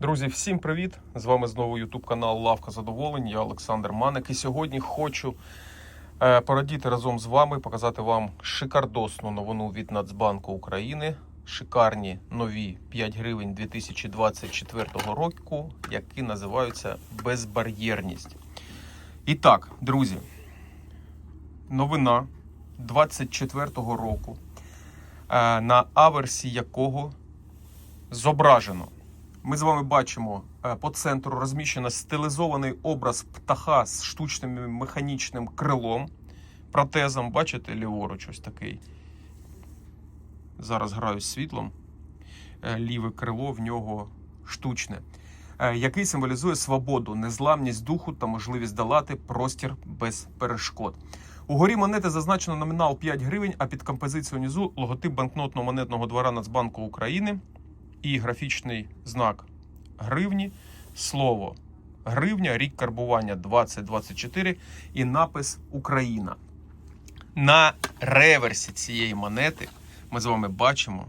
Друзі, всім привіт! З вами знову YouTube канал Лавка Задоволень. Я Олександр Маник. І сьогодні хочу е, порадіти разом з вами, показати вам шикардосну новину від Нацбанку України. Шикарні нові 5 гривень 2024 року, які називаються безбар'єрність. І так, друзі, новина 24-го року, е, на аверсі якого зображено. Ми з вами бачимо е, по центру розміщено стилізований образ птаха з штучним механічним крилом, протезом. Бачите, ліворуч ось такий. Зараз граю світлом. Е, Ліве крило в нього штучне, е, який символізує свободу, незламність духу та можливість долати простір без перешкод. Угорі монети зазначено номінал 5 гривень, а під композицією внизу логотип банкнотно-монетного двора Нацбанку України і графічний знак гривні, слово гривня, рік карбування 2024 і напис Україна. На реверсі цієї монети ми з вами бачимо.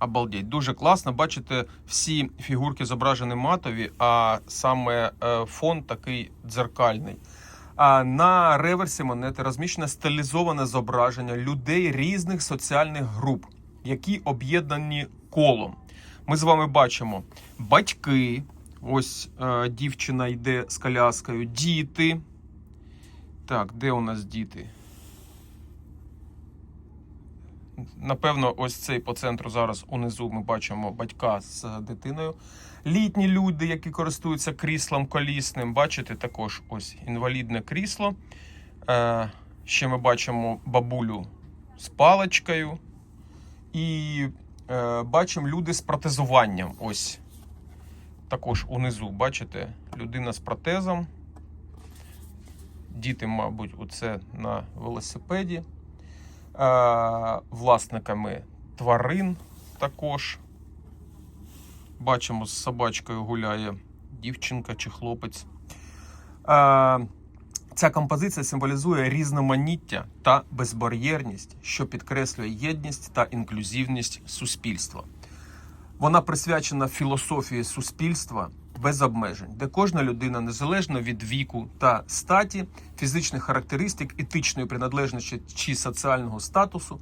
Обалдеть, дуже класно. Бачите, всі фігурки зображені матові, а саме е, фон такий дзеркальний. А на реверсі монети розміщене стилізоване зображення людей різних соціальних груп, які об'єднані колом. Ми з вами бачимо батьки. Ось е, дівчина йде з коляскою, діти. Так, де у нас діти? Напевно, ось цей по центру зараз унизу ми бачимо батька з дитиною. Літні люди, які користуються кріслом колісним, бачите, також ось інвалідне крісло. Е, ще ми бачимо бабулю з паличкою. І е, бачимо люди з протезуванням. Ось також унизу, бачите, людина з протезом. Діти, мабуть, оце на велосипеді. Е, власниками тварин також. Бачимо, з собачкою гуляє дівчинка чи хлопець. Е, Ця композиція символізує різноманіття та безбар'єрність, що підкреслює єдність та інклюзивність суспільства. Вона присвячена філософії суспільства без обмежень, де кожна людина, незалежно від віку та статі, фізичних характеристик, етичної приналежності чи соціального статусу,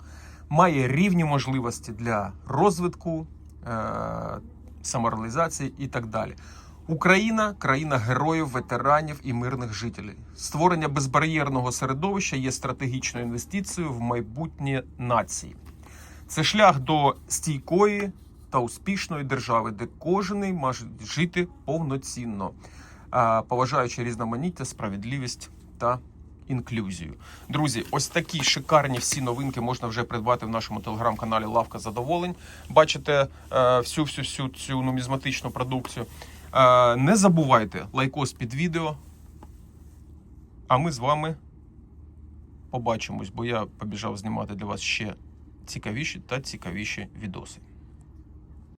має рівні можливості для розвитку, е- самореалізації і так далі. Україна країна героїв, ветеранів і мирних жителів. Створення безбар'єрного середовища є стратегічною інвестицією в майбутнє нації. Це шлях до стійкої та успішної держави, де кожен може жити повноцінно, поважаючи різноманіття, справедливість та інклюзію. Друзі, ось такі шикарні всі новинки можна вже придбати в нашому телеграм-каналі Лавка Задоволень. Бачите е, всю всю цю нумізматичну продукцію. Е, Не забувайте лайкос під відео. А ми з вами побачимось, бо я побіжав знімати для вас ще цікавіші та цікавіші відоси.